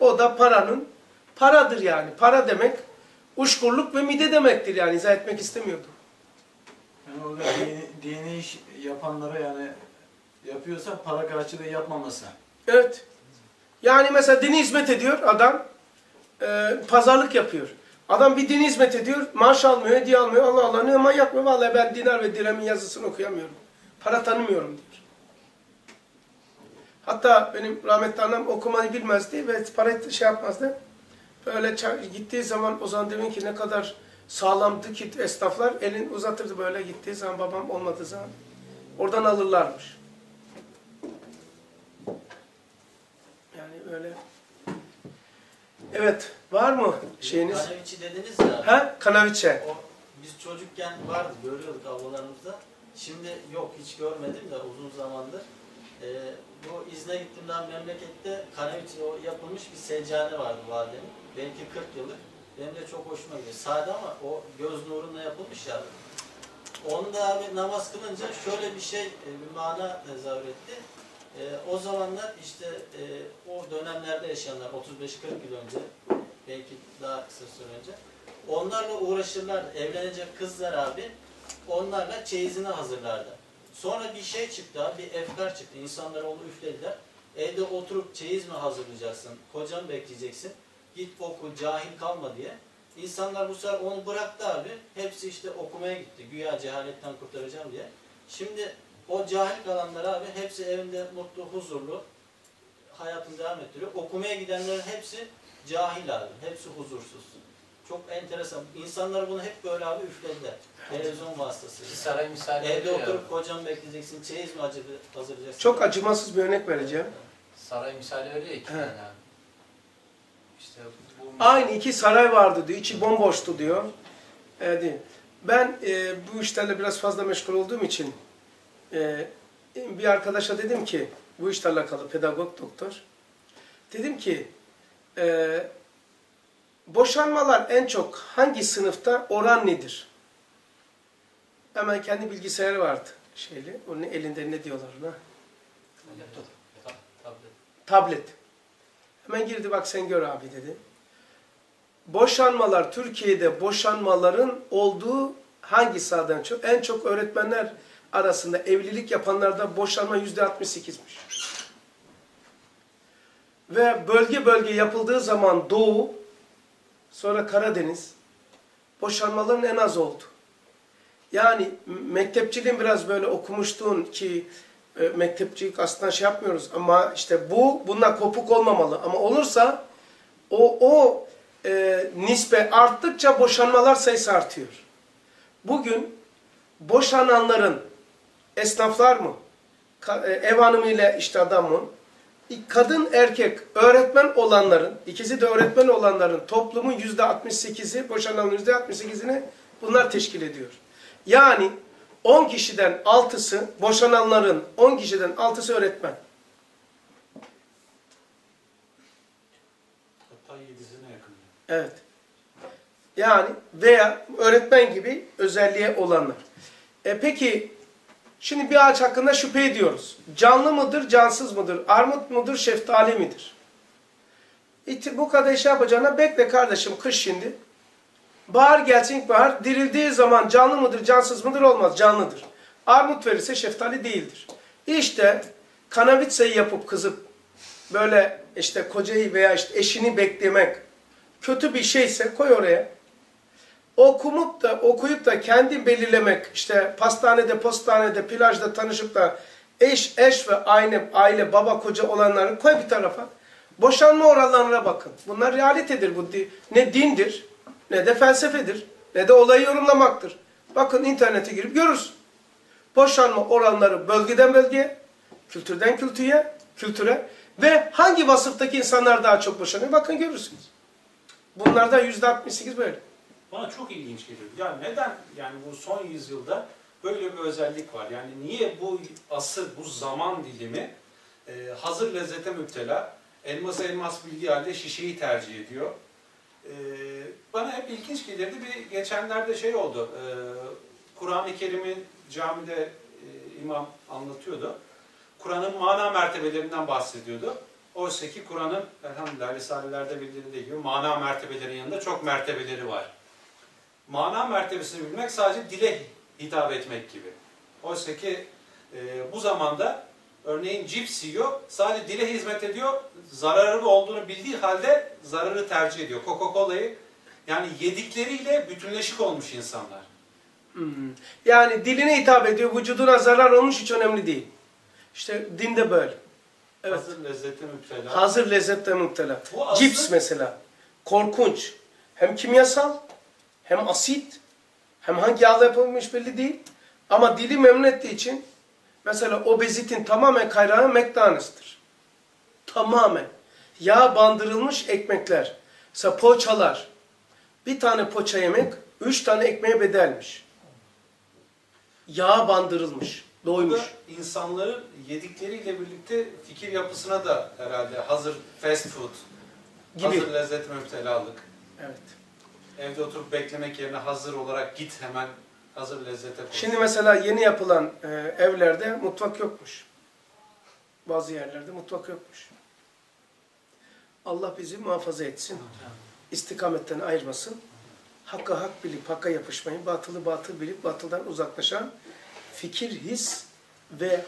O da paranın paradır yani. Para demek uşkurluk ve mide demektir yani. İzah etmek istemiyordum. Yani orada dini, dini iş yapanlara yani yapıyorsa para karşılığı yapmaması. Evet. Yani mesela dini hizmet ediyor adam. e, pazarlık yapıyor. Adam bir dini hizmet ediyor. Maaş almıyor, hediye almıyor. Allah Allah ne manyak mı? Vallahi ben dinar ve dirhemin yazısını okuyamıyorum. Para tanımıyorum diyor. Hatta benim rahmetli annem okumayı bilmezdi ve parayı şey yapmazdı. Böyle gittiği zaman o zaman demin ki ne kadar sağlamdı ki esnaflar elin uzatırdı böyle gittiği zaman babam olmadığı zaman. Oradan alırlarmış. Yani öyle. Evet. Var mı şeyiniz? Kaneviçi dediniz ya. Ha? Kanaviçe. O, biz çocukken vardı, görüyorduk ablalarımızda. Şimdi yok, hiç görmedim de uzun zamandır. Ee, bu izne gittiğimden memlekette o yapılmış bir seccade vardı validemin. Belki 40 yıllık. Benim de çok hoşuma gidiyor. Sade ama o göz nurunla yapılmış ya. Onda abi namaz kılınca şöyle bir şey, e, bir mana tezahür etti. E, o zamanlar işte e, o dönemlerde yaşayanlar 35-40 yıl önce belki daha kısa süre önce onlarla uğraşırlardı. Evlenecek kızlar abi onlarla çeyizini hazırlardı. Sonra bir şey çıktı abi, bir efkar çıktı. İnsanlar onu üflediler. Evde oturup çeyiz mi hazırlayacaksın, kocanı bekleyeceksin, git oku, cahil kalma diye. İnsanlar bu sefer onu bıraktı abi. Hepsi işte okumaya gitti. Güya cehaletten kurtaracağım diye. Şimdi o cahil kalanlar abi hepsi evinde mutlu, huzurlu hayatını devam ettiriyor. Okumaya gidenlerin hepsi cahil abi. Hepsi huzursuz. Çok enteresan. İnsanlar bunu hep böyle abi üflediler. Televizyon vasıtasıyla. Bir saray misali Evde veriyor ya. oturup kocanı bekleyeceksin, çeyiz mi acı- hazırlayacaksın? Çok acımasız bir örnek vereceğim. Saray misali veriyor ya iki He. tane abi. İşte bu Aynı iki saray vardı diyor. içi bomboştu diyor. Evet, değil. Ben e, bu işlerle biraz fazla meşgul olduğum için e, bir arkadaşa dedim ki bu işle alakalı pedagog doktor. Dedim ki e, boşanmalar en çok hangi sınıfta oran nedir? Hemen kendi bilgisayarı vardı şeyli. Onun elinde ne diyorlar ona? Laptop. Tablet. Tablet. Hemen girdi bak sen gör abi dedi. Boşanmalar, Türkiye'de boşanmaların olduğu hangi sahadan çok? En çok öğretmenler arasında evlilik yapanlarda boşanma yüzde 68'miş. Ve bölge bölge yapıldığı zaman Doğu, sonra Karadeniz, boşanmaların en az oldu. Yani mektepçiliğin biraz böyle okumuştuğun ki e, mektepçilik aslında şey yapmıyoruz ama işte bu bundan kopuk olmamalı. Ama olursa o o e, nispe arttıkça boşanmalar sayısı artıyor. Bugün boşananların esnaflar mı? E, ev hanımıyla işte adam mı? Kadın erkek öğretmen olanların, ikisi de öğretmen olanların toplumun yüzde 68'i, boşananların yüzde 68'ini bunlar teşkil ediyor. Yani 10 kişiden 6'sı, boşananların 10 kişiden 6'sı öğretmen. Hatta yedisine yakın. Evet. Yani veya öğretmen gibi özelliğe olanlar. E peki şimdi bir ağaç hakkında şüphe ediyoruz. Canlı mıdır, cansız mıdır? Armut mudur, şeftali midir? İti- bu kadar şey yapacağına bekle kardeşim kış şimdi. Bahar gelsin ilkbahar. Dirildiği zaman canlı mıdır, cansız mıdır olmaz. Canlıdır. Armut verirse şeftali değildir. İşte kanavitseyi yapıp kızıp böyle işte kocayı veya işte eşini beklemek kötü bir şeyse koy oraya. Okumup da okuyup da kendi belirlemek işte pastanede, postanede, plajda tanışıp da eş, eş ve aile, aile, baba, koca olanları koy bir tarafa. Boşanma oranlarına bakın. Bunlar realitedir. Bu ne dindir, ne de felsefedir, ne de olayı yorumlamaktır. Bakın internete girip görürsün. Boşanma oranları bölgeden bölgeye, kültürden kültüre, kültüre ve hangi vasıftaki insanlar daha çok boşanıyor? Bakın görürsünüz. Bunlardan yüzde 68 böyle. Bana çok ilginç geliyor. Yani neden yani bu son yüzyılda böyle bir özellik var? Yani niye bu asır, bu zaman dilimi e, hazır lezzete müptela, elmas elmas bildiği halde şişeyi tercih ediyor? E, bana hep ilginç gelirdi. Bir geçenlerde şey oldu. E, Kur'an-ı Kerim'i camide imam anlatıyordu. Kur'an'ın mana mertebelerinden bahsediyordu. Oysa ki Kur'an'ın elhamdülillah Risalelerde bildirildiği gibi mana mertebelerin yanında çok mertebeleri var. Mana mertebesini bilmek sadece dile hitap etmek gibi. Oysa ki e, bu zamanda örneğin cips yiyor, sadece dile hizmet ediyor, zararı olduğunu bildiği halde zararı tercih ediyor. Coca-Cola'yı yani yedikleriyle bütünleşik olmuş insanlar. Hmm. Yani diline hitap ediyor, vücuduna zarar olmuş hiç önemli değil. İşte dinde böyle. Evet. Hazır lezzete müptela. Hazır lezzette muhtela. Bu Cips mesela. Korkunç. Hem kimyasal, hem asit, hem hangi yağla yapılmış belli değil. Ama dili memnun ettiği için mesela obezitin tamamen kaynağı McDonald's'tır. Tamamen. Yağ bandırılmış ekmekler. Mesela poğaçalar. Bir tane poğaça yemek, üç tane ekmeğe bedelmiş. Yağ bandırılmış, doymuş. da insanların yedikleriyle birlikte fikir yapısına da herhalde hazır fast food, Gibi. hazır lezzet müptelalık. Evet. Evde oturup beklemek yerine hazır olarak git hemen hazır lezzete koş. Şimdi mesela yeni yapılan e, evlerde mutfak yokmuş. Bazı yerlerde mutfak yokmuş. Allah bizi muhafaza etsin. İstikametten ayırmasın. Hakka hak bilip hakka yapışmayı, batılı batıl bilip batıldan uzaklaşan fikir, his ve